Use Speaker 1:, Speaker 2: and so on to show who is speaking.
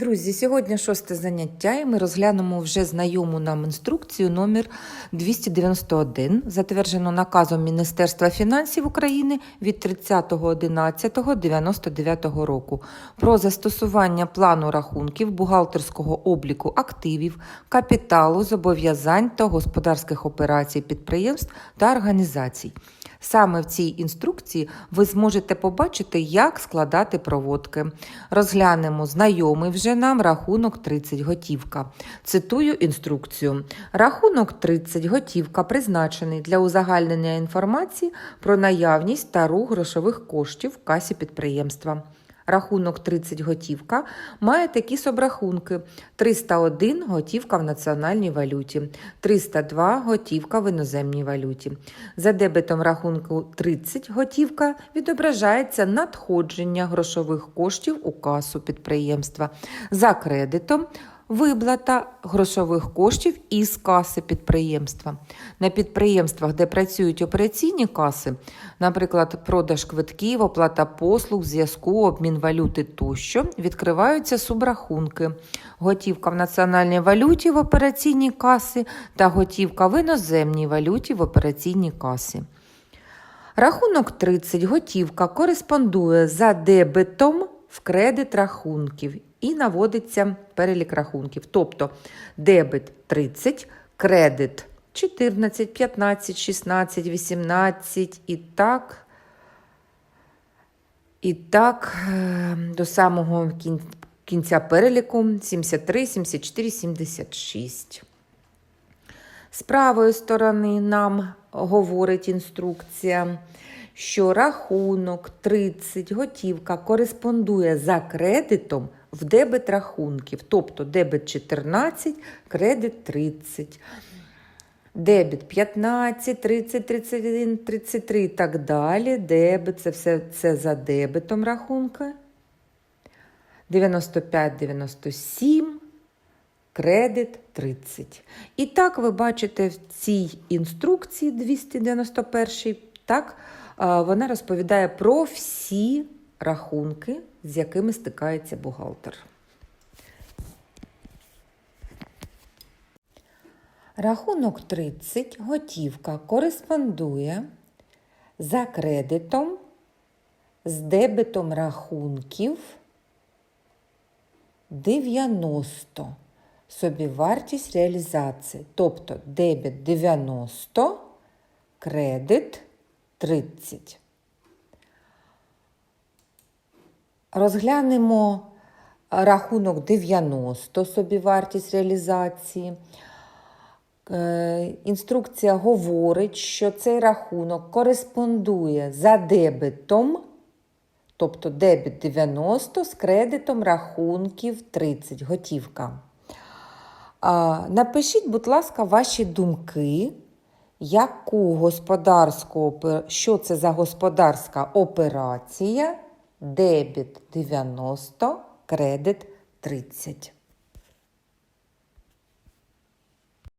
Speaker 1: Друзі, сьогодні шосте заняття, і ми розглянемо вже знайому нам інструкцію номер 291, затверджену наказом Міністерства фінансів України від 30.11.99 року про застосування плану рахунків бухгалтерського обліку активів, капіталу, зобов'язань та господарських операцій підприємств та організацій. Саме в цій інструкції ви зможете побачити, як складати проводки. Розглянемо знайомий вже нам рахунок 30 готівка. Цитую інструкцію. Рахунок 30 готівка призначений для узагальнення інформації про наявність та рух грошових коштів в касі підприємства. Рахунок 30 готівка має такі собрахунки: 301 готівка в національній валюті, 302 готівка в іноземній валюті. За дебетом рахунку 30 готівка відображається надходження грошових коштів у касу підприємства. За кредитом Виплата грошових коштів із каси підприємства. На підприємствах, де працюють операційні каси, наприклад, продаж квитків, оплата послуг, зв'язку, обмін валюти тощо, відкриваються субрахунки. Готівка в національній валюті в операційній касі та готівка в іноземній валюті в операційній касі. Рахунок 30 готівка кореспондує за дебетом в кредит рахунків і наводиться перелік рахунків. Тобто дебет 30, кредит 14, 15, 16, 18 і так. І так, е, до самого кінця переліку 73, 74, 76. З правої сторони нам говорить інструкція, що рахунок 30 готівка кореспондує за кредитом в дебет рахунків, тобто дебет 14, кредит 30. Дебет 15, 30, 31, 33 і так далі. Дебет це все це за дебетом рахунка. 95, 97, кредит 30. І так ви бачите в цій інструкції 291, так, вона розповідає про всі рахунки, з якими стикається бухгалтер. Рахунок 30 готівка кореспондує за кредитом з дебетом рахунків 90. Собівартість реалізації. Тобто дебет 90, кредит 30. Розглянемо рахунок 90, собівартість реалізації. Е, інструкція говорить, що цей рахунок кореспондує за дебетом, тобто дебет 90 з кредитом рахунків 30 готівка. Напишіть, будь ласка, ваші думки, яку господарську, що це за господарська операція, дебет 90, кредит 30.